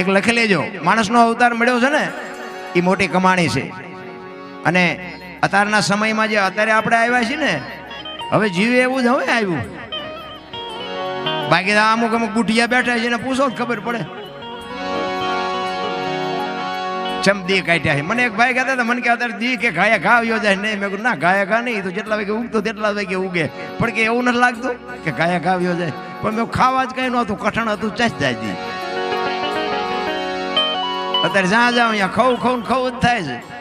એક લખી લેજો. માણસનો અવતાર મળ્યો છે ને એ મોટી કમાણી છે. અને અત્યારના સમયમાં જે અત્યારે આપણે આવ્યા છીએ ને, હવે જીવે એવું જ હવે આવ્યું. બાકી અમુક અમુક બુઢિયા બેઠા છે એને પૂછો જ ખબર પડે. ચમદી કાઢ્યા છે. મને એક ભાઈ કહેતા હતા, મને કે અત્યારે દી કે ઘાયા ઘા યોજાય નહીં મેં કીધું, ના, ઘાયા ઘા નહીં તો જેટલા વાગે ઉગતો તેટલા વાગે ઉગે. પણ કે એવું નથી લાગતું કે ઘાયા ઘા યોજાય પણ મેં ખાવા જ કઈ નહોતું, કઠણ હતું ચાસ જાય દી અત્યારે જ્યાં જાઉં અહીંયા ખવું ખવું ખવું જ થાય છે.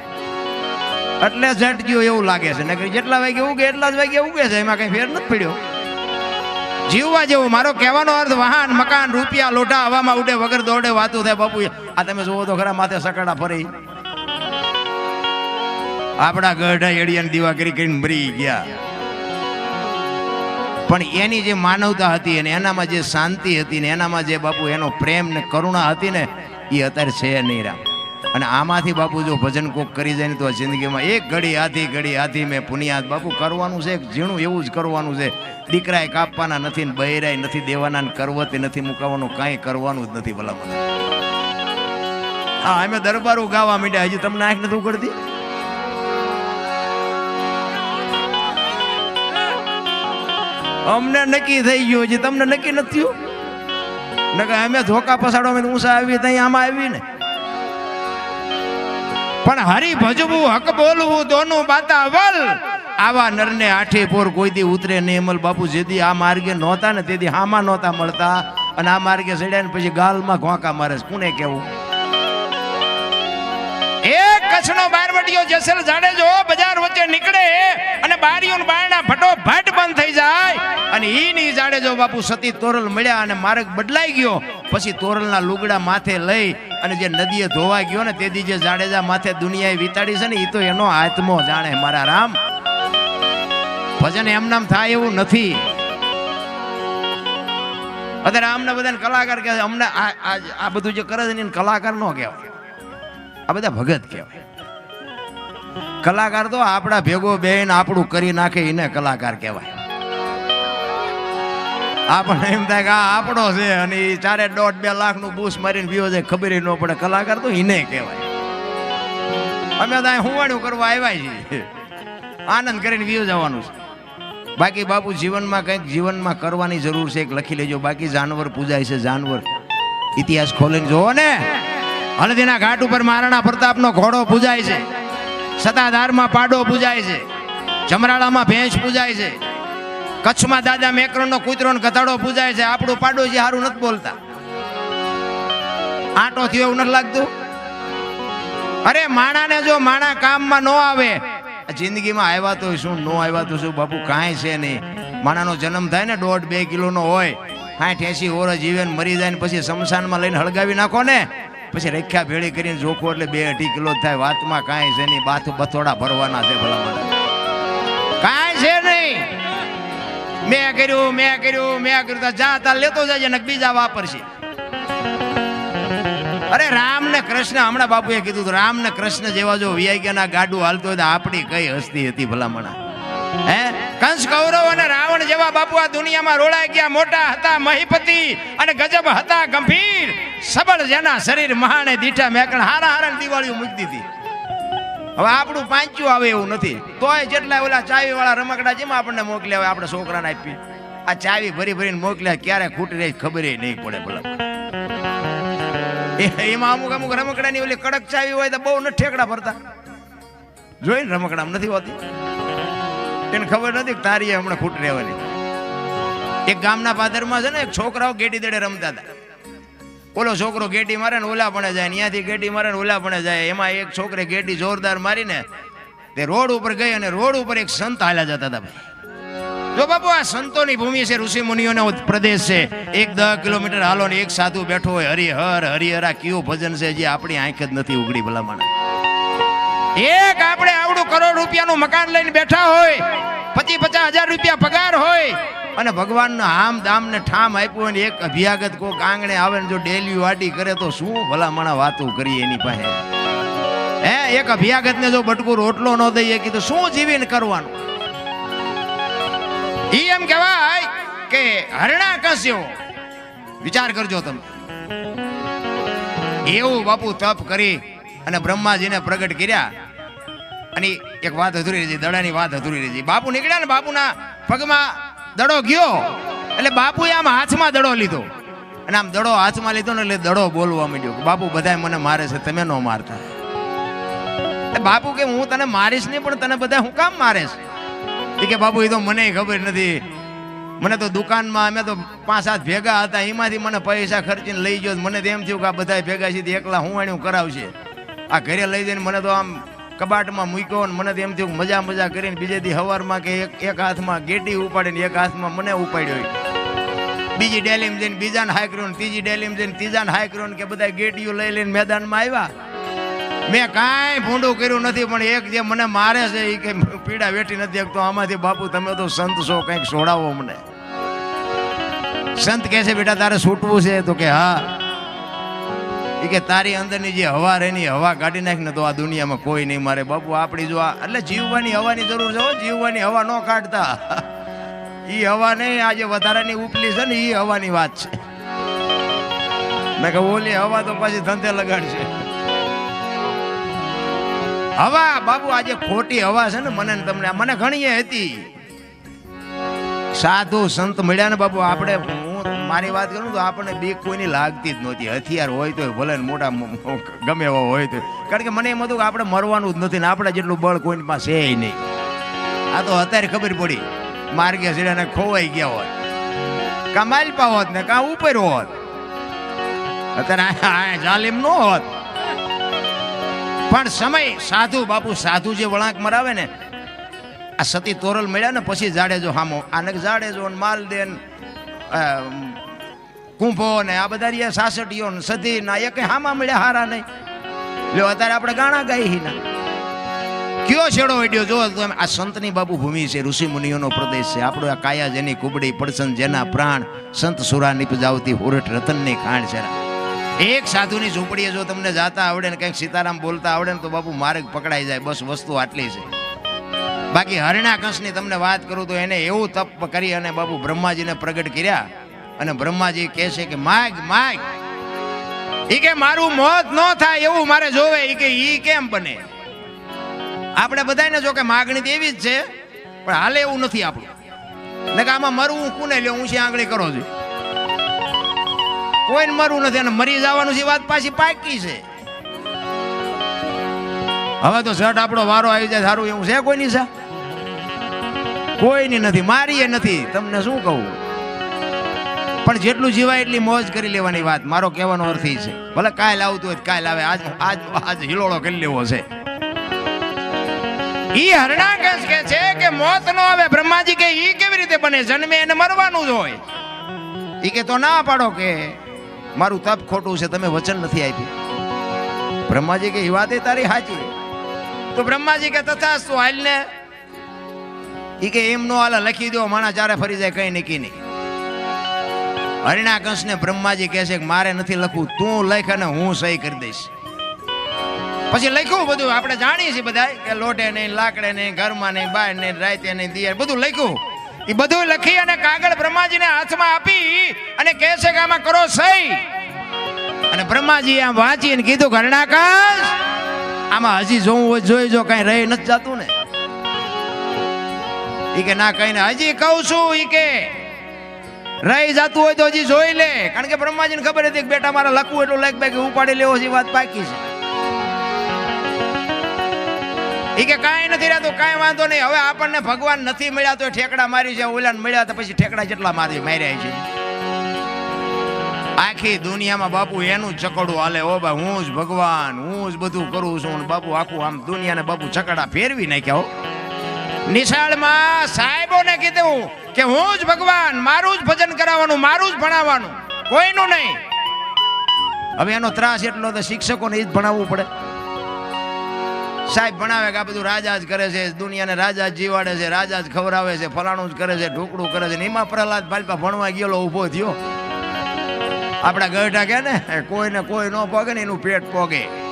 એટલે ઝટ ગયો એવું લાગે છે. નકરી જેટલા વાગે ઉગે એટલા જ વાગે ઉગે છે. એમાં કઈ ફેર નથી પડ્યો. જીવવા જેવું મારો કહેવાનો અર્થ, વાહન, મકાન, રૂપિયા લોટા હવામાં ઉડે, વગર દોડે, વાતું થાય, બાપુ. આ તમે જુઓ તો ખરા માથે સકડા ફરી. આપણા ગઢા એડિયાની દીવા કરી કરીને મરી ગયા. પણ એની જે માનવતા હતી અને એનામાં જે શાંતિ હતી ને એનામાં જે બાપુ એનો પ્રેમ ને કરુણા હતી ને એ અત્યારે છે નહીં રામ. અને આમાંથી બાપુ જો ભજન કોક કરી જાય ને તો જિંદગીમાં એક ઘડી, આધી ઘડી, આધી મેં પુનિયાદ બાપુ કરવાનું છે ઝીણું એવું જ કરવાનું છે. દીકરાએ કાપવાના નથી ને બહેરાય નથી દેવાના ને કરવતે નથી, મુકાવાનું કાંઈ કરવાનું જ નથી ભલામણ. હા, અમે દરબારો ગાવા માંડ્યા. હજી તમને આંખ નથી ઉગડતી? અમને નક્કી થઈ ગયું, હજી તમને નક્કી નથી થયું? નકર અમે ધોકા પસાડો અમે ઊંચા આવી ત્યાં આમાં આવી ને. પણ હરી ભજવું હક બોલવું દોનું બાતા વલ. આવા નરને આઠે પોર કોઈ દી ઉતરે નહીં. અમલ બાપુ જેદી આ માર્ગે નહોતા ને તેથી હામાં નહોતા મળતા. અને આ માર્ગે ચડ્યા ને પછી ગાલમાં ઘોંકા મારે. કોને એક કચ્છનો બારવટીયો જેસલ જાડેજો બજાર વચ્ચે નીકળે અને બારીઓ ને બારણા ફટો ફટ બંધ થઈ જાય. અને ઈ ની જાડેજો બાપુ સતી તોરલ મળ્યા અને માર્ગ બદલાઈ ગયો. પછી તોરલના લુગડા માથે લઈ અને જે નદીએ ધોવા ગયો ને તેથી જે જાડેજા માથે દુનિયાએ વિતાડી છે ને એ તો એનો આત્મો જાણે મારા રામ. ભજન એમ નામ થાય એવું નથી. અત્યારે આમને બધાને કલાકાર કહે અમને આ બધું જે કરે છે એને કલાકાર નો કહેવાય. આ બધા ભગત કહેવાય. કલાકાર તો આપણા ભેગો બેન આપણું કરી નાખે એને કલાકાર કહેવાય. આપણને એમ થાય કે આ આપણો છે અને એ ચારે દોઢ બે લાખનું બૂસ મારીને વિયો છે ખબર ન પડે. કલાકાર તો એને કહેવાય. અમે તો હુવાણું કરવા આવ્યા છીએ. આનંદ કરીને વ્યૂ જવાનું છે. બાકી બાપુ જીવનમાં કંઈક જીવનમાં કરવાની જરૂર છે, એક લખી લેજો. બાકી જાનવર પૂજાય છે, જાનવર. ઇતિહાસ ખોલીને જોવો ને. હળદીના ઘાટ ઉપર મહારાણા પ્રતાપનો ઘોડો પૂજાય છે. સતાધારમાં પાડો પૂજાય છે. જમરાળામાં ભેંસ પૂજાય છે. કચ્છમાં દાદા મેકરણનો કૂતરો ને ગધાડો પૂજાય છે. આપણું પાડોશી હારું નથી બોલતા. આંટો થયો એવું નથી લાગતું? અરે માણાને જો માણા કામમાં ન આવે. જિંદગીમાં આવ્યા તો શું, ન આવ્યા તો શું? બાપુ, કાંઈ છે નહીં. માણાનો જન્મ થાય ને દોઢ બે કિલોનો હોય. સાઠ એસી ઓર જીવે મરી જાય ને પછી શમશાનમાં લઈને હળગાવી નાખો ને. પછી રેખ્યા ભેળી કરીને જોખો એટલે બે અઢી કિલો થાય. વાતમાં કાંઈ છે નહીં. બાથ બથોડા ભરવાના છે ભલા કાંઈ છે નહીં. મેં કર્યું મેં કર્યું મેં કર્યું. તો જા, તાર લેતો જાય ને બીજા વાપરશે. અરે રામ ને કૃષ્ણ, હમણાં બાપુએ કીધું રામ ને કૃષ્ણ જેવા જો વિયાગ્યાના ગાડું હાલતો હોય તો આપણી કઈ હસ્તી હતી ભલામણા હે? કંસ કૌરવ અને રાવણ જેવા બાપુ આ દુનિયામાં રોળાઈ ગયા, મોટા હતા, મહીપતિ અને ગજબ હતા, ગંભીર. સબળ જેના શરીર મહાને દીઠા મેકણ હારા હારા દિવાળીઓ મૂકી દીધી. હવે આપણું પાંચું આવે એવું નથી. તોય જેટલા ઓલા ચાવી વાળા રમકડા જેમાં આપણને મોકલ્યા હોય આપણે છોકરાને આપીએ. આ ચાવી ભરી ભરીને મોકલ્યા, ક્યારે ખૂટી રહી ખબર નહીં પડે ભલા. એમાં અમુક અમુક રમકડાની ઓલી કડક ચાવી હોય તો બહુ ન ઠેકડા ભરતા. જોઈને રમકડા નથી હોતી. એને ખબર નથી તારી હમણાં ખૂટ રહેવાની. એક ગામના પાદરમાં છે ને, એક છોકરાઓ ગેટી દડે રમતા હતા. ઓલો છોકરો ગેટી મારે ને ઓલા પણ જાય ત્યાંથી ગેટી મારે ને ઓલા પણ જાય. એમાં એક છોકરે ગેટી જોરદાર મારીને તે રોડ ઉપર ગઈ અને રોડ ઉપર એક સંત હાલ્યા જતા હતા ભાઈ. જો બાપુ, આ સંતોની ભૂમિ છે, ઋષિ મુનિઓનો પ્રદેશ છે. એક દસ કિલોમીટર હાલો ને એક સાધુ બેઠો હોય, હરિહર, હરિહરા કયું ભજન છે જે આપણી આંખ જ નથી ઉગડી ભલામણ. એક આપણે આવડું કરોડ રૂપિયાનું મકાન લઈને બેઠા હોય પચીસ પચાસ હજાર રૂપિયા પગાર હોય અને ભગવાનનો આમ દામ ને ઠામ આપ્યું ને એક અભ્યાગત કોક આંગણે આવે ને જો ડેલી વાટી કરે તો શું ભલામણા વાતો કરીએ એની પાસે? હે, એક અભ્યાગત ને જો બટકું રોટલો ન દઈએ કીધું શું જીવીને કરવાનું? ઈ એમ કહેવાય કે હરણા કસ્યો. વિચાર કરજો તમે. એવું બાપુ તપ કરી અને બ્રહ્માજીને પ્રગટ કર્યા. અને એક વાત અધૂરી રહી દડાની વાત અધૂરી રહી બાપુ નીકળ્યા ને બાપુના પગમાં દડો ગયો. એટલે બાપુએ આમ હાથમાં દડો લીધો. અને આમ દડો હાથમાં લીધો ને એટલે દડો બોલવા માંડ્યો બાપુ, બધાય મને મારે છે, તમે ન મારતા. બાપુ કે, હું તને મારીશ નહીં, પણ તને બધા હું કામ મારીશ? એ કે, બાપુ એ તો મને ખબર નથી. મને તો દુકાનમાં અમે તો પાંચ સાત ભેગા હતા એમાંથી મને પૈસા ખર્ચીને લઈ ગયો, મને તો એમ થયું કે આ બધા ભેગા છે એકલા હું આણ્યું કરાવશે. આ ઘરે લઈ જઈને મને તો આમ કબાટમાં મૂક્યો અને મને તો એમ થયું મજા મજા કરીને બીજે દી હવારમાં કે એક એક હાથમાં ગેટી ઉપાડીને એક હાથમાં મને ઉપાડ્યો બીજી ડેલીમ જઈને બીજાને હાય કર્યો ત્રીજી ડેલીમ જઈને ત્રીજાને હાય કર્યો કે બધા ગેટીઓ લઈ લઈને મેદાનમાં આવ્યા. મેં કાંઈ ભૂંડું કર્યું નથી, પણ એક જે મને મારે છે એ કે પીડા વેઠી નથી શકતો. આમાંથી બાપુ, તમે તો સંત છો, કંઈક છોડાવો મને. સંત કહે છે, બેટા, તારે છૂટવું છે. તો કે, હા. એ કે તારી અંદરની જે હવા રેની હવા કાઢી નાખીને તો આ દુનિયામાં કોઈ નહીં મારે. બાપુ, આપણી જો એટલે જીવવાની હવાની જરૂર છે જીવવાની હવા ન કાઢતા. ઈ હવા નહીં, આ જે વધારાની ઉપલી છે ને ઈ હવાની વાત છે. મેં કહું ઓલી હવા તો પાછી ધંધે લગાડશે હવા બાબુ આજે ખોટી હવા છે ને મને ને તમને મને ઘણી હતી. સાધુ સંત મળ્યા ને બાબુ આપણે મારી વાત કરું તો આપણને બીક કોઈની લાગતી જ નહોતી. હથિયાર હોય તો ભલે મોટા ગમે એવા હોય તો કારણ કે મને એમ હતું કે આપણે મરવાનું જ નથી ને આપણે જેટલું બળ કોઈની પાસે નહીં. આ તો અત્યારે ખબર પડી. માર્ગે સીડાને ખોવાઈ ગયા હોત. કા માલપા હોત ને કા ઉપર હોત. અત્યારે જાલિમ નો હોત. પણ સમય સાધુ બાપુ સાધુ જે વળાંક મરાવે ને આ સતી તોરલ મળ્યા ને પછી જાડેજો હામો. આને જાડેજો ને માલદેન અ, કુંભો ને આ બધા રહ્યા સાસટીઓ ને સધી ના, એ કઈ હામાં મળ્યા હારા નહીં. લ્યો, અત્યારે આપણે ગાણા ગાઈ ના કયો છેડો વેડ્યો જો તમે, આ સંતની બાબુ ભૂમિ છે, ઋષિ મુનિઓનો પ્રદેશ છે. આપણો આ કાયા જેની કુબડી પડસન, જેના પ્રાણ સંત સુરા નિપજાવતી હોરઠ રતનની ખાણ છે. એક સાધુની ઝૂંપડીએ જો તમને જાતા આવડે ને કંઈક સીતારામ બોલતા આવડે ને તો બાપુ માર્ગ પકડાઈ જાય, બસ વસ્તુ આટલી છે. બાકી હરણા કંસની તમને વાત કરું તો એને એવું તપ કરી અને બાપુ બ્રહ્માજીને પ્રગટ કર્યા. અને બ્રહ્માજી કહે છે કે, માગ માગ. ઈ કે, મારું મોત ન થાય એવું મારે જોવે. ઈ કે, ઈ કેમ બને? આપણે બધાને જો કે માગણી તો એવી જ છે, પણ હાલે એવું નથી આપણું. ને કે આમાં મરવું કોને લ્યો? હું છે આંગળી કરો છું. કોઈને મરવું નથી અને મરી જવાનું છે વાત પાછી પાકી છે. હવે તો શર્ટ આપણો વારો આવી જાય, સારું એવું છે કોઈની સા કોઈની નથી, મારીએ નથી. તમને શું કહું? પણ જેટલું જીવાય એટલી મોજ કરી લેવાની વાત. મારો કહેવાનો અર્થ છે. ભલે કાલ આવતું હોય કાલ આવે આજ આજ આજ હિલોળો કરી લેવો છે. ઈ હરણાકંસ કે છે કે મોત નો આવે. બ્રહ્માજી કે ઈ કેવી રીતે બને? જન્મે એને મરવાનું જ હોય. ઈ કે તો ના પાડો કે મારું તપ ખોટું છે. તમે વચન નથી આપ્યું. બ્રહ્માજી કે ઈ વાત એ તારી સાચી તો બ્રહ્માજી કે તથા હાલ ને ઈ કે એમ નો હાલ લખી દો. માણા ચારે ફરી જાય, કઈ નક્કી નહીં. હરિણા ને બ્રહ્માજી કહે છે કે મારે નથી લખવું, તું લખ અને હું સહી કરી દઈશ. પછી લખ્યું બધું, આપણે જાણીએ છીએ બધા કે લોટે નહીં, લાકડે નહીં, ઘરમાં નહીં, બહાર નહીં, રાતે નહીં દિયર બધું લખ્યું. એ બધું લખી અને કાગળ બ્રહ્માજીને હાથમાં આપી અને કહે છે કે આમાં કરો સહી. અને બ્રહ્માજી આમ વાંચીને કીધું ઘરણાકાશ આમાં હજી જોવું હોય, જોઈ જો, કઈ રહી નથી જતું ને. ઈ કે ના કઈ હજી કહું છું, ઈ કે રહી જતું હોય તો હજી જોઈ લે. કારણ કે બ્રહ્માજીને ખબર હતી કે બેટા, મારે લખવું એટલું લખ બાકી ઉપાડી લેવો છે વાત પાકી છે. એ કે કાંઈ નથી રહેતું, કાંઈ વાંધો નહીં. હવે આપણને ભગવાન નથી મળ્યા તો ઠેકડા મારી છે, ઓલાને મળ્યા તો પછી ઠેકડા જેટલા મારી, માર્યા છે. આખી દુનિયામાં બાપુ એનું જ ચકડું હાલે. ઓ ભાઈ, હું જ ભગવાન, હું જ બધું કરું છું બાપુ આખું આમ દુનિયાને બાપુ ચકડા ફેરવી નાખ્યા હો. નિશાળમાં સાહેબોને કીધું કે હું જ ભગવાન, મારું જ ભજન કરાવવાનું, મારું જ ભણાવવાનું. કોઈનું નહીં. હવે એનો ત્રાસ એટલો તો શિક્ષકોને એ જ ભણાવવું પડે. સાહેબ ભણાવે કે આ બધું રાજા જ કરે છે, દુનિયાને રાજા જ જીવાડે છે, રાજા જ ખવડાવે છે, ફલાણું જ કરે છે, ઢોકળું કરે છે એમાં પ્રહલાદ ભાલપા ભણવા ગયેલો ઊભો થયો. આપણા ગઢા કે ને કોઈને કોઈ ન પોગે ને એનું પેટ પોગે.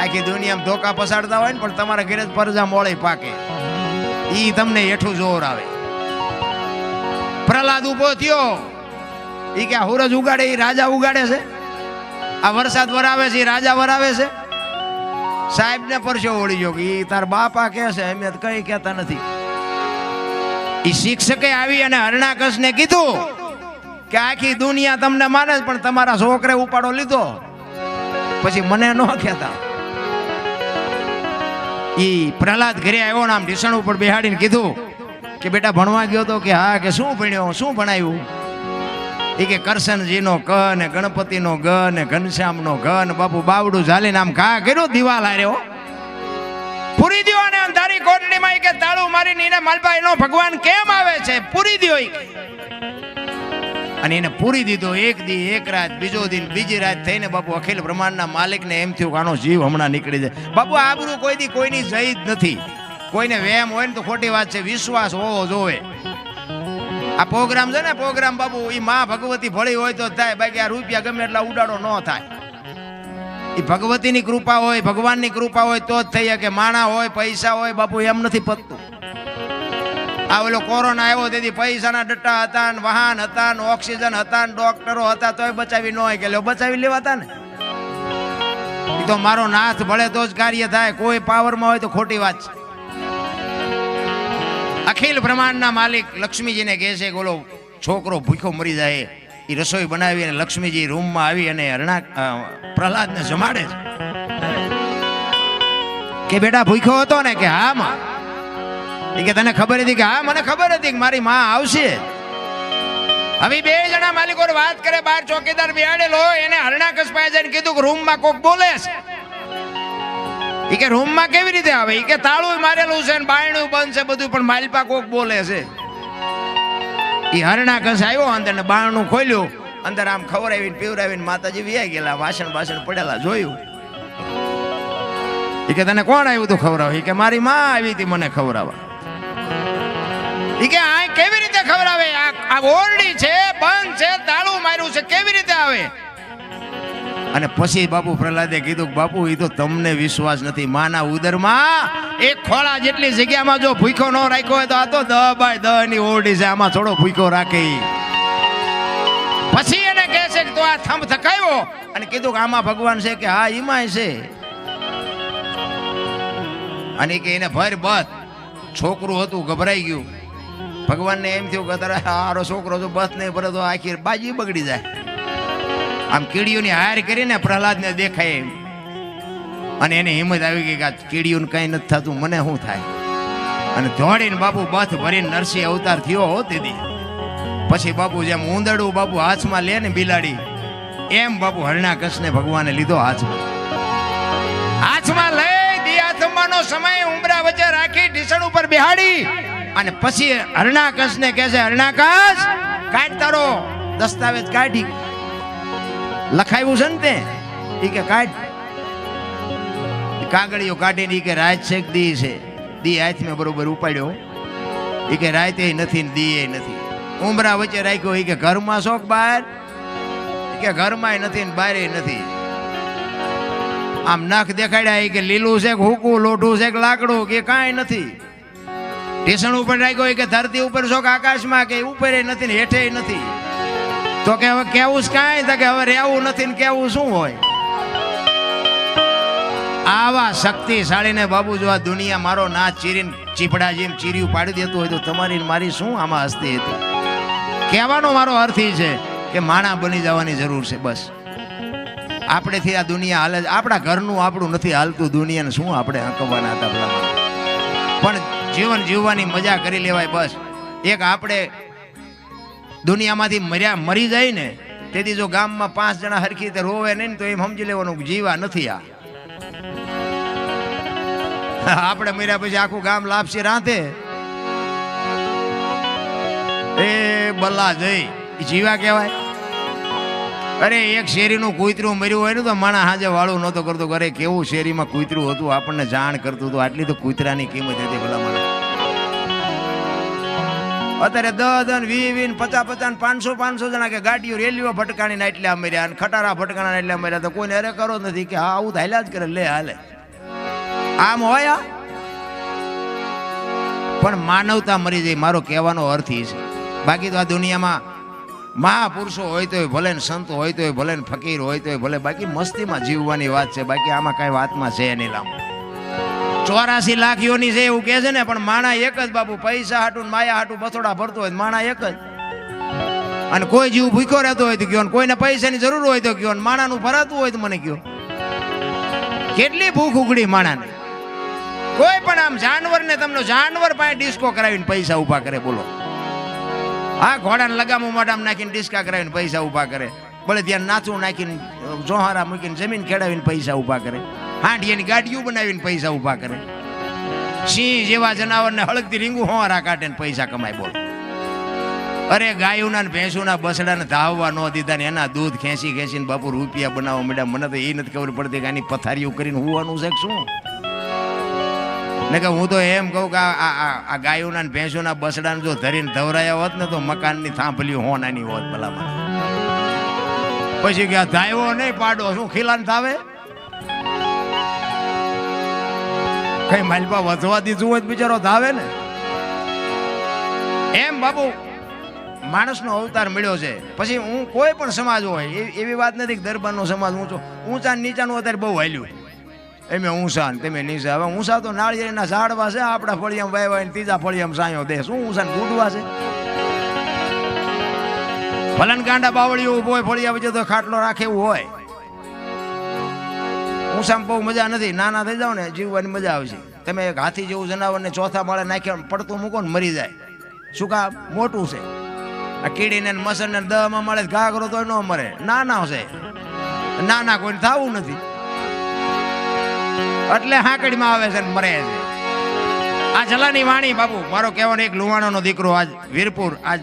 આખી દુનિયામાં ધોકા પસાડતા હોય ને, પણ તમારા ઘરે પરજા મોળે પાકે. એ તમને હેઠું જોર આવે. પ્રહલાદ ઊભો થયો. એ કે હુરજ ઉગાડે એ રાજા ઉગાડે છે. આ વરસાદ વરાવે છે રાજા વરાવે છે. સાહેબ ને પરસો ઓળી જો ઈ તાર બાપા કે છે, અમે કઈ કહેતા નથી. એ શિક્ષકે આવી અને હરણાકશ ને કીધું કે આખી દુનિયા તમને માને પણ તમારા છોકરે ઉપાડો લીધો. પછી મને ન કહેતા. ઈ પ્રહલાદ ઘરે આવ્યો ને આમ ઢીસણ ઉપર બેહાડીને કીધું કે બેટા ભણવા ગયો તો કે હા, કે શું ભણ્યો? શું ભણાયું? એ કે કરશનજીનો ક ને ગણપતિનો ગ ને ઘનશ્યામનો ઘ ને બાપુ બાવડું ઝાલીને આમ ઘા કર્યો, દિવાલ હાર્યો. પૂરી દ્યો અને અંધારી કોટડીમાં કે તાળું મારીને એને માલપા એનો ભગવાન કેમ આવે છે? પૂરી કે. અને એને પૂરી દીધો. એક દી, એક રાત, બીજો દિન, બીજી રાત થઈને બાપુ અખિલ બ્રહ્માંડના માલિકને એમ થયું કે આનો જીવ હમણાં નીકળી જાય. બાપુ આબરૂ કોઈ દી કોઈની જઈ જ નથી. કોઈને વેમ હોય ને તો ખોટી વાત છે, વિશ્વાસ હોવો જોવે. આ પ્રોગ્રામ છે ને પ્રોગ્રામ બાબુ એ માં ભગવતી ભળી હોય તો થાય. બાકી આ રૂપિયા ગમે એટલા ઉડાડો ન થાય. એ ભગવતીની કૃપા હોય, ભગવાનની કૃપા હોય તો જ થઈ શકે. માણા હોય, પૈસા હોય, બાપુ, એમ નથી પતતું. આ ઓલો કોરોના આવ્યો, તેથી પૈસાના ડટ્ટા હતા ને વાહન હતા ને ઓક્સિજન હતા ને ડોક્ટરો હતા, તોય બચાવી ન કે બચાવી લેવાતા ને? એ તો મારો નાથ ભળે તો જ કાર્ય થાય. કોઈ પાવરમાં હોય તો ખોટી વાત છે. અખિલ બ્રહ્માંડના માલિક લક્ષ્મીજીને કહે છે ઓલો છોકરો ભૂખ્યો મરી જાય. એ રસોઈ બનાવી અને લક્ષ્મીજી રૂમમાં આવી અને હરણા પ્રહલાદને જમાડે છે. કે બેટા ભૂખ્યો હતો ને? કે હા માં? એ કે તને ખબર હતી કે હા, મને ખબર હતી કે મારી માં આવશે. હવે બે જણા માલિકો વાત કરે, બાર ચોકીદાર બિહાડેલો એને હરણા કસપાએ જઈને કીધું કે રૂમમાં કોક બોલે છે. એ કે રૂમમાં કેવી રીતે આવે? એ કે તાળું મારેલું છે ને બાયણું બંધ છે, બધું પણ માલપા કોક બોલે છે. એ હરણા કસ આવ્યો અંદર ને બારણું ખોલ્યું, અંદર આમ ખવડાવીને પીવડાવીને માતાજી વ્યાઈ ગયેલા, વાસણ વાસણ પડેલા, જોયું. એ કે તને કોણ આવ્યું તું ખવડાવ એ કે મારી માં આવી હતી મને ખવડાવવા. કે, આ કેવી રીતે ખબર આ આ ઓરડી છે, બંધ છે, તાળું માર્યું છે, કેવી રીતે આવે? અને પછી બાપુ પ્રહલાદે કીધું કે, બાપુ એ તો તમને વિશ્વાસ નથી. માના ઉદરમાં એક ખોળા જેટલી જગ્યામાં જો ભૂખો ન રાખ્યો હોય તો આ તો દ બાય દ ની ઓરડી છે. આમાં થોડો ભૂખો રાખે પછી એને કહે છે કે, તો આ થંભ થકાયો. અને કીધું કે, આમાં ભગવાન છે કે, હા, ઈમાંય છે. અને કે, એને ભર બત છોકરું હતું, ગભરાઈ ગયું. ભગવાનને એમ થયું કે તારે હારો છોકરો જો બસ નહીં ભરે તો આખી બાજી બગડી જાય. આમ કીડીઓની હાર કરીને પ્રહલાદને દેખાય એમ. અને એને હિંમત આવી ગઈ કે આ કીડીઓને કંઈ નથી થતું, મને શું થાય? અને દોડીને બાપુ બથ ભરીને નરસિંહ અવતાર થયો હો દીદી પછી બાપુ જેમ ઊંદડું બાપુ હાથમાં લે ને બિલાડી, એમ બાપુ હરણાકશને ભગવાને લીધો હાથમાં. હાથમાં લઈ દિયા થંબાનો સમય, ઉમરા વચ્ચે રાખી ઢીસણ ઉપર બેહાડી. અને પછી હરણાકશને કહે છે હરણાકશ કાઢ તારો દસ્તાવેજ કાઢી. લખાયું છે ને તે? ઈ કે, કાઢ. કાગળીઓ કાઢીને ઈ કે રાત છેક દી છે? દી હાથ મેં બરોબર ઉપાડ્યો. એ કે રાતે નથી ને દીએ નથી. ઉમરા વચ્ચે રાખ્યો એ કે, ઘરમાં શોખ બહાર? કે, ઘરમાં નથી ને બહાર નથી. આમ નખ દેખાડ્યા એ કે, લીલું છે કે હુકું, લોઢું છે કે લાકડું, કે કાંઈ નથી. ટેશન ઉપર રાખ્યો કે ધરતી ઉપર શોખ આકાશમાં કે ઉપર નથી ને હેઠે નથી. તો કે હવે કેવું કાંઈ, તો કે હવે રહેવું નથી ને કેવું શું હોય? આવા શક્તિશાળીને બાબુ જો આ દુનિયા મારો ના ચીરીને ચીપડા જેમ ચીર્યું પાડી દેતું હોય તો તમારી મારી શું આમાં હસ્તી હતી? કહેવાનો મારો અર્થ છે કે માણા બની જવાની જરૂર છે, બસ. આપણેથી આ દુનિયા હાલે છે. આપણા ઘરનું આપણું નથી હાલતું દુનિયાને શું આપણે હંકવાના હતા પણ જીવન જીવવાની મજા કરી લેવાય બસ. એક આપણે દુનિયામાંથી મર્યા, મરી જાય ને તેથી જો ગામમાં પાંચ જણા હરખી રીતે રોવે નહીં તો એમ સમજી લેવાનું જીવા નથી આ. આપણે મર્યા પછી આખું ગામ લાપસી રાંધે. એ બલ્લા જઈ જીવા કહેવાય. અરે, એક શેરીનું કૂતરું મર્યું હોય ને તો માણા હાજે વાળું નહોતો કરતો. અરે, કેવું શેરીમાં કૂતરું હતું? આપણને જાણ કરતું હતું. આટલી તો કૂતરાની કિંમત હતી ભલા મને અત્યારે દસ દસ વી વીન પચાસ પચાસ પાંચસો પાંચસો જણા કે ગાડીઓ, રેલીઓ ભટકાણી ને એટલા મર્યા અને ખટારા ભટકાણા એટલા મર્યા તો કોઈને અરે કરો નથી કે હા, આવું હાલ્યા જ કરે. લે, હાલે. આમ હોય? પણ માનવતા મરી જાય. મારો કહેવાનો અર્થ એ છે. બાકી તો આ દુનિયામાં મહાપુરુષો હોય તો ભલે ને સંતો હોય તો ભલે ને ફકીર હોય તો ભલે, બાકી મસ્તીમાં જીવવાની વાત છે, બાકી આમાં કાંઈ વાતમાં છે નહીં લાંબુ. ચોરાસી લાખ યોની છે એવું કહે છે ને, પણ માણા એક જ બાપુ, પૈસા હાટું માયા હાટું બથોડા ભરતો હોય માણા એક જ. અને કોઈ જીવ ભૂખ્યો રહેતો હોય તો કયો કોઈને પૈસાની જરૂર હોય તો કયો માણાનું ભરાતું હોય તો મને કયો. કેટલી ભૂખ ઉગડી માણાને. કોઈ પણ આમ જાનવરને તમને જાનવર પાસે ડિસ્કો કરાવીને પૈસા ઊભા કરે, બોલો. હા ઘોડાને લગામો મોઢામાં નાખીને ડિસ્કા કરાવીને પૈસા ઊભા કરે. ભલે ત્યાં નાચું નાખીને જોહારા મૂકીને, જમીન ખેડાવીને પૈસા ઊભા કરે. હાંડિયાની ગાડીઓ બનાવીને પૈસા ઊભા કરે. સિંહ જેવા જનાવરને હળગતી રીંગું હોવારા કાઢે પૈસા કમાય બોલો. અરે ગાયુના ભેંસોના બસડાને ધાવવા ન દીધા ને એના દૂધ ખેંચી ખેંચીને બાપુ રૂપિયા બનાવવા મેડમ. મને તો એ નથી ખબર પડતી કે આની પથારીઓ કરીને હોવાનું છે શું? ને કે હું તો એમ કહું કે આ ગાયોના ભેંસોના બસડાને જો ધરીને ધવરાયા હોત ને તો મકાનની થાંભલી હોનાની હોત ભલામાં પછી કે ધાયવો નહીં પાડો, શું ખીલાન થાવે? કઈ માલપા વધવા દીધું હોય બિચારો ધાવે ને? એમ બાપુ, માણસનો અવતાર મળ્યો છે. પછી હું કોઈ પણ સમાજ હોય એવી વાત નથી કે દરબારનો સમાજ ઊંચો ઊંચા નીચાનું અત્યારે બહુ હાલ્યું. એમે ઊંસા ને તમે નીચા હવે ઊંસા તો નાળિયેરના ઝાડવા છે, આપણા ફળિયામાં વાય ને ત્રીજા ફળિયામાં સાયો દે. શું ઊંસા ને ગુડવા છે? ભલન ગાંડા બાવળીઓ ઊભો હોય, ફળિયા વચ્ચે તો ખાટલો રાખે એવું હોય. ઊંસામાં બહુ મજા નથી. નાના થઈ જાવ ને, જીવવાની મજા આવશે. તમે એક હાથી જેવું જનાવરને ચોથા માળે નાખ્યા પડતું મૂકો ને મરી જાય. શું કા મોટું છે. આ કીડીને મસરને ને દહમાં મળે ઘા કરો તો ન મરે. નાના છે. નાના કોઈને થવું નથી. એટલે હાંકડીમાં આવે છે ને મરે છે. આ જલાની વાણી બાપુ, મારો કહેવાનો એક લુવાણાનો દીકરો આજ વીરપુર, આજ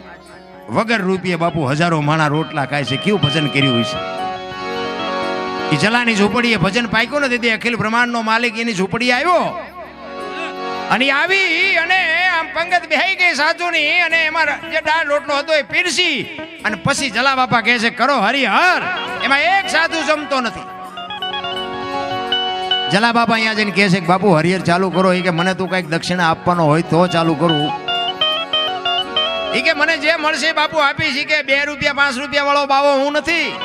વગર રૂપિયે બાપુ હજારો માણા રોટલા ખાય છે. કેવું ભજન કર્યું છે? એ જલાની ઝૂંપડીએ ભજન પાક્યું નથી તે અખિલ બ્રહ્માંડનો માલિક એની ઝૂંપડી આવ્યો. અને આવી અને આમ પંગત બેહી ગઈ સાધુની અને એમાં જે દાળ રોટલો હતો એ પીરસી અને પછી જલા બાપા કહે છે, કરો હરિહર. એમાં એક સાધુ જમતો નથી. જલા બાપા અહીંયા જઈને કહે છે કે બાપુ, હરિહર ચાલુ કરો. એ કે મને તું કંઈક દક્ષિણા આપવાનો હોય તો ચાલુ કરું. એ કે મને જે મળશે બાપુ આપીશ. કે બે રૂપિયા, પાંચ રૂપિયા વાળો બાવો હું નથી.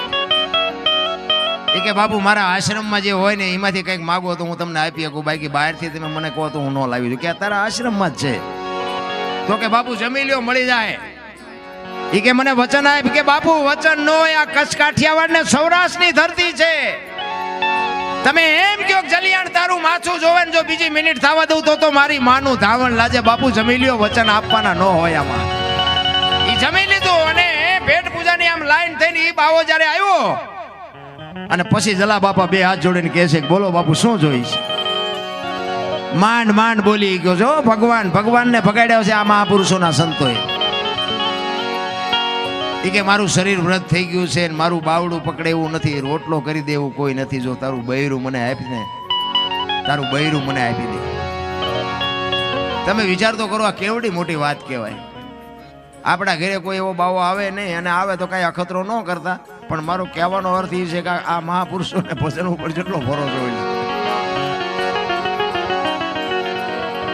એ કે બાપુ, મારા આશ્રમમાં જે હોય ને એમાંથી કંઈક માગો તો હું તમને આપી શકું. બાકી બહારથી તમે મને કહો તો હું ન લાવી દઉં કે તારા આશ્રમમાં જ છે. તો કે બાપુ, જમી લ્યો, મળી જાય. એ કે મને વચન આપ. કે બાપુ, વચન નો આ કચ્છ કાઠિયાવાડ ને સૌરાષ્ટ્રની ધરતી છે. તમે એમ કહો જલિયાણ તારું માથું જોવે જો બીજી મિનિટ થવા દઉં તો તો મારી માનું ધાવણ લાજે બાપુ જમી લ્યો, વચન આપવાના ન હોય આમાં. ઈ જમી લીધું અને ભેટ પૂજાની આમ લાઈન થઈને ઈ બાવો જ્યારે આવ્યો, અને પછી જલા બાપા બે હાથ જોડીને કહે છે બોલો બાપુ, શું જોઈશ? માંડ માંડ બોલી ગયો છો. ભગવાન, ભગવાનને ભગાડ્યો છે આ મહાપુરુષોના સંતોએ. એ કે મારું શરીર વ્રત થઈ ગયું છે ને મારું બાવડું પકડે એવું નથી. રોટલો કરી દેવું કોઈ નથી. જો તારું બૈરું મને આપીને તારું બૈરું મને આપી દે. તમે વિચાર તો કરો આ કેવડી મોટી વાત કહેવાય. આપણા ઘરે કોઈ એવો બાવો આવે નહીં અને આવે તો કાંઈ અખતરો ન કરતા. પણ મારો કહેવાનો અર્થ એ છે કે આ મહાપુરુષોને ભજન ઉપર જેટલો ભરોસો હોય છે.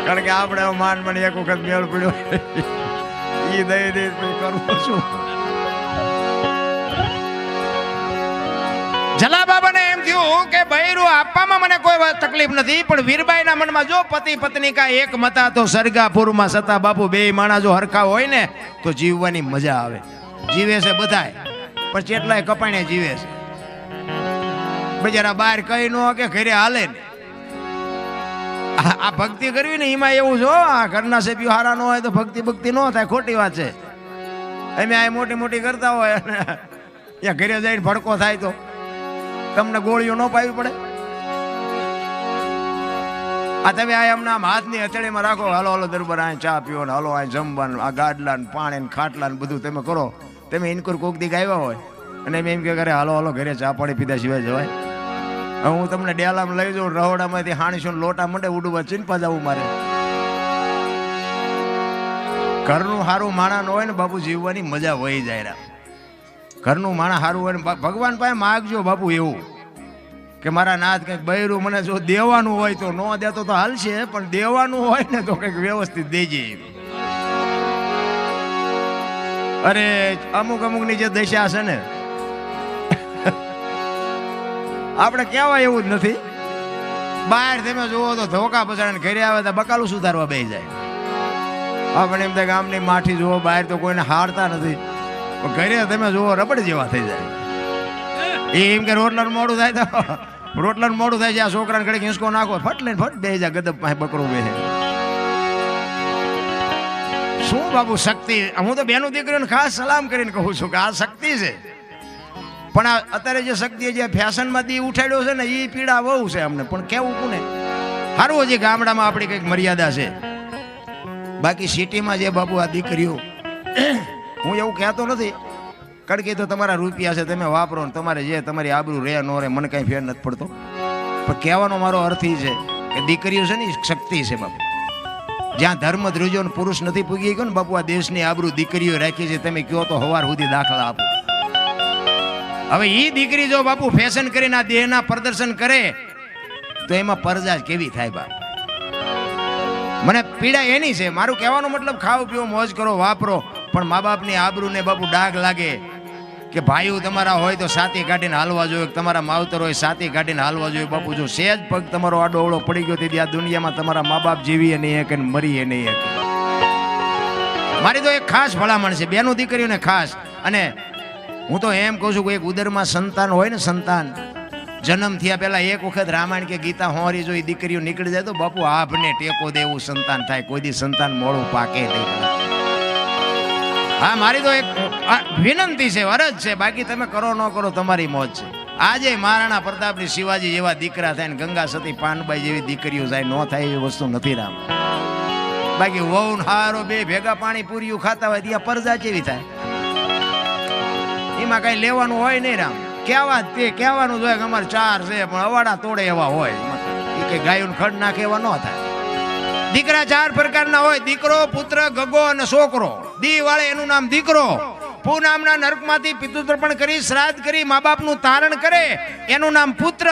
કારણ કે આપણે માન મને એક વખત મેળ પડ્યો. એ દઈ દઈ કરવું શું એમ કે બૈરું આપવામાં મને કોઈ તકલીફ નથી, પણ વીરબાઈના મનમાં જો પતિ પત્ની કા એક મતા, તો સરગાપુરમાં સતા બાપુ બે માણા જો હરખા હોય ને, તો જીવવાની મજા આવે. જીવે છે બધાય, પણ ચેટલાય કપાણે જીવે છે. બજારા બહાર કઈ ન કે ઘરે હાલે ને. આ ભક્તિ કરવી ને, એમાં એવું જો આ ઘરના સભ્યો હારા ન હોય તો ભક્તિ ભક્તિ ન થાય, ખોટી વાત છે. અમે આ મોટી મોટી કરતા હોય ત્યાં ઘરે જઈને ભડકો થાય તો. તમને ગોળીઓ ન પાવી પડે? આ તમે આ એમના હાથની હથેળીમાં રાખો, હાલો હાલો, દરબાર આ ચા પીવો ને હાલો આ જમવાનું, આ ગાડલા ને પાણી ને ખાટલા ને બધું તમે કરો. તમે ઇનકુર કોક દી આવ્યા હોય, અને એમ એમ કે કરે હાલો હાલો, ઘરે ચા પાણી પીધા સિવાય જવાય. હું તમને ડેલામાં લઈ જાઉં, રહોડામાંથી હાણીશું લોટા મંડે ઉડવા ચીનપા જવું મારે. ઘરનું સારું માણા ન હોય ને બાપુ જીવવાની મજા વહી જાય રા. ઘરનું માણા સારું હોય ભગવાન પાસે માગજો બાપુ એવું. કે મારા નાથ કંઈક બૈરું મને જો દેવાનું હોય તો ન દેતો તો હાલશે, પણ દેવાનું હોય ને તો કંઈક વ્યવસ્થિત દેજે. અરે, અમુક અમુકની જે દશા છે ને, આપણે કહેવાય એવું જ નથી. બહાર તમે જુઓ તો ધોકા પછાડીને ઘરે આવે તો બકાલું સુધારવા બે જાય. આપણે એમ તો ગામની માઠી જુઓ, બહાર તો કોઈને હારતા નથી. ઘરે તમે જુઓ, રબડ જેવા થઈ જાય. એ એમ કે રોટલાનું મોડું થાય તો રોટલાનું મોડું થાય છે, આ છોકરાને ઘડી હિંસકો નાખો, ફટ લઈને ફટ બે જાય ગદબ પાસે બકરો બે શું બાબુ શક્તિ? હું તો બેનું દીકરીઓને ખાસ સલામ કરીને કહું છું કે આ શક્તિ છે. પણ આ અત્યારે જે શક્તિ જે ફેશનમાંથી ઉઠાડ્યો છે ને એ પીડા બહુ છે અમને. પણ કેવું કોને? સારું હજી ગામડામાં આપણી કંઈક મર્યાદા છે. બાકી સિટીમાં જે બાબુ આ દીકરીઓ હું એવું કહેતો નથી. કારણ કે એ તો તમારા રૂપિયા છે, તમે વાપરો ને તમારે જે તમારી આબરૂ રહે નો રહે, મને કાંઈ ફેર નથી પડતો. પણ કહેવાનો મારો અર્થ એ છે કે દીકરીઓ છે ને શક્તિ છે બાપુ. જ્યાં ધર્મ ધ્રુજો પુરુષ નથી પૂગી ગયો ને બાપુ, આ દેશની આબરૂ દીકરીઓ રાખી છે, તમે કહો તો હવાર સુધી દાખલા આપો. હવે એ દીકરી જો બાપુ ફેશન કરીને આ દેહના પ્રદર્શન કરે, તો એમાં પરજા કેવી થાય બાપ? મને પીડા એની છે. મારું કહેવાનો મતલબ ખાવ પીવો મોજ કરો, વાપરો. પણ મા બાપની આબરૂને બાપુ ડાઘ લાગે કે ભાઈઓ તમારા હોય તો સાતી કાઢીને હાલવા જોઈએ તમારા માવતર હોય સાતી કાઢીને હાલવા જોઈએ. બાપુ જો સહેજ પગ તમારો આડો અવળો પડી ગયો, તેથી આ દુનિયામાં તમારા મા બાપ જીવીએ નહીં અને મરીએ નહીં એક મારી તો એક ખાસ ભલામણ છે, બેનું દીકરીઓને ખાસ. અને હું તો એમ કહું છું કે એક ઉદરમાં સંતાન હોય ને સંતાન, જન્મ થયા પહેલાં એક વખત રામાયણ કે ગીતા હોરી જો એ દીકરીઓ નીકળી જાય તો બાપુ આભને ટેકો દેવું, સંતાન થાય. કોઈ દી સંતાન મોડું પાકે નહીં. હા, મારી તો એક વિનંતી છે અરજ છે. બાકી તમે કરો ન કરો, તમારી મોજ છે. આજે મહારાણા પ્રતાપની શિવાજી જેવા દીકરા થાય ને ગંગા સતી પાનબાઈ જેવી દીકરીઓ થાય ન થાય એવી વસ્તુ નથી રામ. બાકી વહુ હારો બે ભેગા પાણી પૂરીયું ખાતા હોય ત્યાં પરજા કેવી થાય. એમાં કઈ લેવાનું હોય નહીં રામ. કેવા તે, કહેવાનું જોઈએ કે અમારે ચાર છે, પણ અવાડા તોડે એવા હોય. એ કે ગાયું ખડ નાખે એવા ન થાય. દીકરા ચાર પ્રકારના હોય, દીકરો, પુત્ર, ગગો અને છોકરો. દી વાળે એનું નામ દીકરો. પૂનામના નરકમાંથી પિતૃતર્પણ કરી, શ્રાદ્ધ કરી મા બાપનું તારણ કરે, એનું નામ પુત્ર.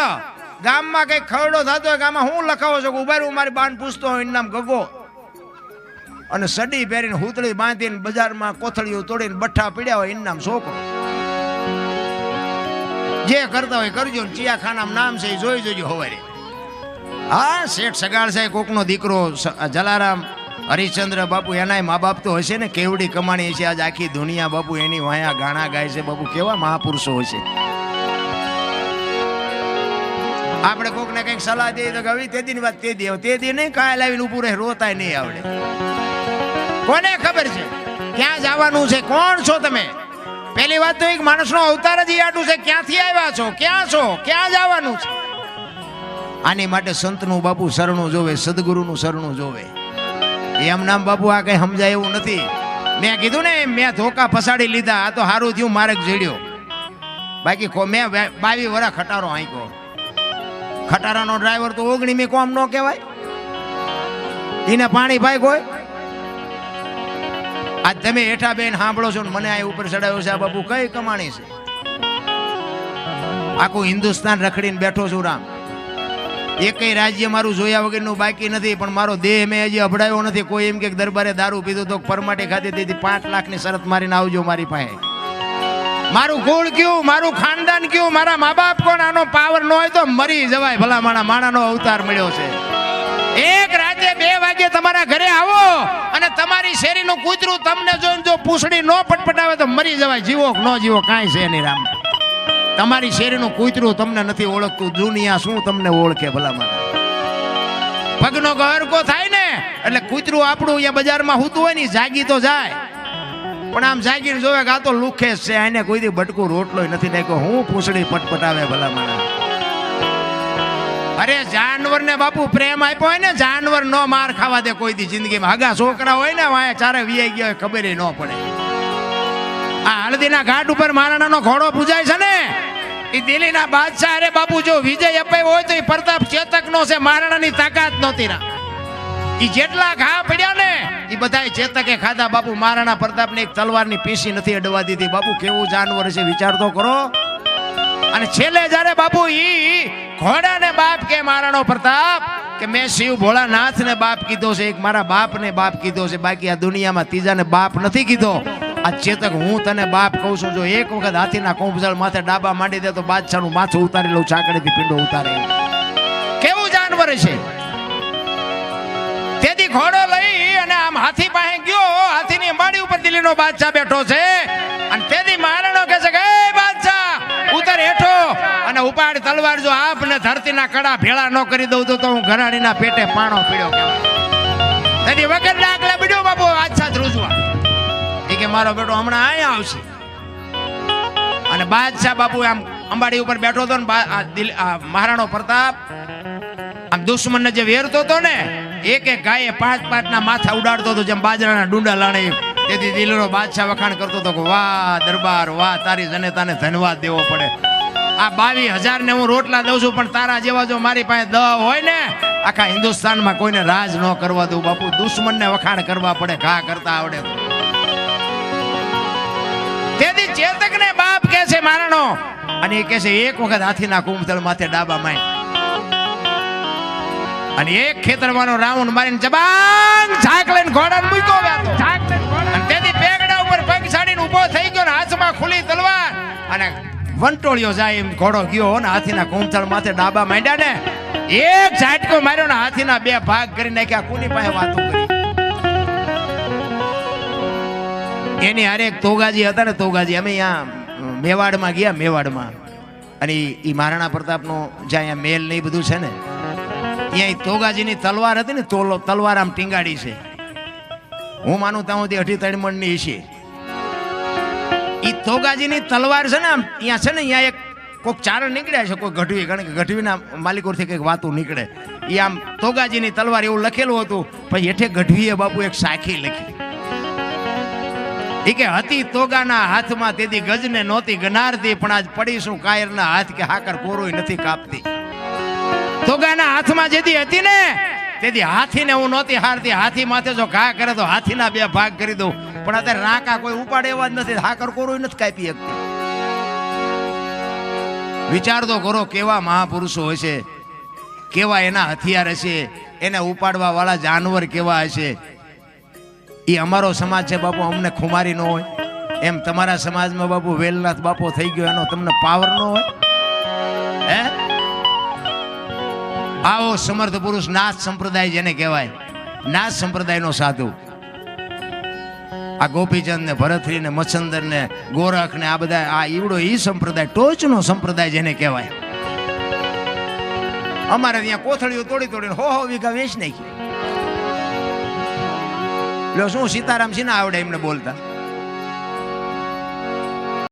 ગામમાં કઈ ખરડો થતો હોય ગામમાં હું લખાવો છું કે ઊભા રહું, મારી બાન પૂછતો હોય, એનું નામ ગગો. અને સડી પહેરીને હુતળી બાંધીને બજારમાં કોથળીઓ તોડીને બઠ્ઠા પીડ્યા હોય, એનું નામ છોકરો. જે કરતા હોય કરજો ને, ચિયાખાનામાં નામ છે એ જોઈ જોજો હવારે. હા, શેઠ સગાળ છે, કોકનો દીકરો જલારામ હરિશ્ચંદ્ર બાપુ એનાય મા બાપ તો હશે ને? કેવડી કમાણી છે આજ આખી દુનિયા બાપુ, એની વાયા ગાણા ગાય છે બાપુ. કેવા મહાપુરુષો હશે? આપણે કોકને કંઈક સલાહ દઈએ તો હવે તે દીની વાત તે દી તે દી નહીં કાંઈ લાવીને ઊભું રહે, રોતાય નહીં આવડે. કોને ખબર છે? ક્યાં જવાનું છે? કોણ છો તમે? પહેલી વાત તો એક માણસનો અવતાર જ ઈ આટલું છે. ક્યાંથી આવ્યા છો? ક્યાં છો? ક્યાં જવાનું છે? આની માટે સંતનું બાપુ શરણું જોવે, સદગુરુનું શરણું જોવે. એમ નામ બાપુ આ કઈ સમજાય એવું નથી. મેં કીધું ને, મેં ધોકા ફસાડી લીધા, આ તો સારું થયું, મારે જડ્યો. બાકી મેં બાવી વરા ખટારો આંક્યો ખટારાનો ડ્રાઈવર તો ઓગણી મેં કોમ ન કહેવાય. એને પાણી ભાઈ કોઈ આજ તમે હેઠા બેન સાંભળો છો ને, મને આ ઉપર ચડાવ્યો છે, આ બાપુ કઈ કમાણી છે? આખું હિન્દુસ્તાન રખડીને બેઠો છું રામ. એકેય રાજ્ય મારું જોયા વગરનું બાકી નથી, પણ મારો દેહ મેં હજી અભડાયો નથી. કોઈ એમ કે દરબારે દારૂ પીધું તો પરમાટે ખાધી તેથી પાંચ લાખની શરત મારીને આવજો મારી પાસે. મારું કુળ કયું, મારું ખાનદાન કયું, મારા મા બાપ કોણ? આનો પાવર ન હોય તો મરી જવાય ભલા માણા માણાનો અવતાર મળ્યો છે. એક રાતે બે વાગે તમારા ઘરે આવો અને તમારી શેરીનું કૂતરું તમને જોઈને જો પૂછડી ન પટપટાવે તો મરી જવાય. જીવો ન જીવો, કાંઈ છે નહીં રામ. તમારી શેરીનું કૂતરું તમને નથી ઓળખતું. દુનિયા શું તમને ઓળખે ભલામણ? પગનો ગહરકો થાય ને? એટલે કૂતરું આપણું અહીંયા બજારમાં હોતું હોય ને જાગી તો જાય. પણ આમ જાગીને જોવે કે આ તો લુખે છે, આને કોઈ દી બટકું રોટલો નથી નાખ્યો. હું પૂછડી પટપટાવે ભલા મને અરે જાનવરને બાપુ પ્રેમ આપ્યો હોય ને, જાનવર નો માર ખાવા દે કોઈ દી જિંદગીમાં. હગા છોકરા હોય ને વાય ચારે વિયાઈ ગયા હોય, ખબર ન પડે. આ હળદીના ઘાટ ઉપર મારાણાનો ઘોડો પૂજાય છે ને? એ દિલ્હીના બાદશાહ અરે બાપુ, જો વિજય અપાયો હોય તો એ પ્રતાપ ચેતકનો છે મહારાણાની તાકાત નહોતી રા. એ જેટલા ઘા પડ્યા ને એ બધા ચેતકે ખાધા. બાપુ મહારાણા પ્રતાપને એક તલવારની પીસી નથી અડવા દીધી. બાપુ, કેવું જાનવર છે, વિચાર તો કરો. અને છેલ્લે જ્યારે બાપુ ઈ ઘોડાને બાપ કે મહારાણો પ્રતાપ, કે મેં શિવ ભોળાનાથને બાપ કીધો છે, એક મારા બાપને બાપ કીધો છે, બાકી આ દુનિયામાં ત્રીજાને બાપ નથી કીધો. આ હું તને બાપ કહું છું, જો એક વખત હાથીના કોંભજળ માથે ડાબા માંડી દે તો બાદશાહનું માથું ઉતારી લઉં ચાકડીથી પીંડો ઉતારે. કેવું જાનવર છે? તેથી ઘોડો લઈ અને આમ હાથી પાસે ગયો, હાથીની માડી ઉપર દિલ્હીનો બાદશાહ બેઠો છે. અને તેથી મહારાણો કહે છે કે બાદશાહ, ઉતર હેઠો અને ઉપાડ તલવાર, જો આપ ને ધરતીના કડા ભેળા ન કરી દઉં તો તો હું ઘરાણીના પેટે પાણો પીડ્યો કહેવાય. તેથી વગર મારો બેટો હમણાં અહીંયા આવશે. અને બાદશાહ બાપુ આમ અંબાડી ઉપર બેઠો હતો ને મહારાણો પ્રતાપ, આમ દુશ્મનને જે વેરતો હતો ને, એક એક ગાયે પાંચ પાંચ ના માથા ઉડાડતો હતો, જેમ બાજરાના ડુંડા લાણે. તેથી દિલનો બાદશાહ વખાણ કરતો હતો કે, વાહ દરબાર, વાહ, તારી જનતાને ધન્યવાદ દેવો પડે. આ બાવીસ હજાર ને હું રોટલા દઉં છું, પણ તારા જેવા જો મારી પાસે દ હોય ને, આખા હિન્દુસ્તાનમાં કોઈને રાજ ન કરવા દઉં બાપુ. દુશ્મનને વખાણ કરવા પડે, ઘા કરતા આવડે તો. તેથી ચેતકને બાપ કે છે મારણો અને એ કે છે એક વખત હાથીના કુંભતળ માથે ડાબા માય. અને એક ખેતરમાંનો રાઉન્ડ મારીને જબાંગ ઝાક લઈને ઘોડા મૂક્યો અને તેથી પેગડા ઉપર પગ સાડીને ઊભો થઈ ગયો ને હાથમાં ખુલી તલવાર. અને વંટોળિયો જાય એમ ઘોડો ગયો ને હાથીના કુંભતળ માથે ડાબા માંડ્યા ને એક ઝાટકો માર્યો ને હાથીના બે ભાગ કરી નાખ્યા. કોની પાસે વાતો કરી? એની હારે એક તોગાજી હતા ને, તોગાજી, અમે અહીંયા મેવાડમાં ગયા, મેવાડમાં. અને એ મહારાણા પ્રતાપનો જ્યાં અહીંયા મેલ ને એ બધું છે ને અહીંયા તોગાજીની તલવાર હતી ને, તોલો, તલવાર આમ ટીંગાડી છે. હું માનું ત્યાં અઢી ત્રણ મણની છે એ તોગાજીની તલવાર છે ને આમ અહીંયા છે ને અહીંયા એક કોઈક ચારણ નીકળ્યા છે, કોઈ ગઢવી, કારણ કે ગઢવીના માલિકોથી કંઈક વાતું નીકળે. એ આમ તોગાજીની તલવાર એવું લખેલું હતું, પછી હેઠે ગઢવીએ બાપુ એક સાખી લખી. ઈ કે હતી તોગાના હાથમાં તેથી ગજને નહોતી ગનારતી, પણ આજ પડીશું કાયરના હાથ કે હાકર કોરોય નથી કાપતી. તોગાના હાથમાં જેથી હતી ને, તેથી હાથીને હું નહોતી હારતી. હાથી માથે જો ઘા કરે તો હાથીના બે ભાગ કરી દઉં. પણ અત્યારે રાંકા કોઈ ઉપાડે એવા જ નથી, હાકર કોરોય નથી કાપી શકતી. વિચાર તો કરો કેવા મહાપુરુષો હશે, કેવા એના હથિયાર હશે, એને ઉપાડવા વાળા જાનવર કેવા હશે. એ અમારો સમાજ છે બાપુ, અમને ખુમારી ન હોય. એમ તમારા સમાજમાં બાપુ વેલનાથ બાપો થઈ ગયો, એનો તમને પાવર ન હોય. હે? આવો સમર્થ પુરુષ નાથ સંપ્રદાય જેને કહેવાય. નાથ સંપ્રદાયનો સાધુ. આ ગોપીચંદ ને ભરતરી ને મચ્છંદર ને ગોરખ ને આ બધા, આ ઈવડો ઈ સંપ્રદાય, ટોચનો સંપ્રદાય જેને કહેવાય. અમારે ત્યાં કોથળીઓ તોડી તોડીને હો હો વીઘા વેચ નાખી. લો શું સીતારામ સિંહ આવડે એમને બોલતા?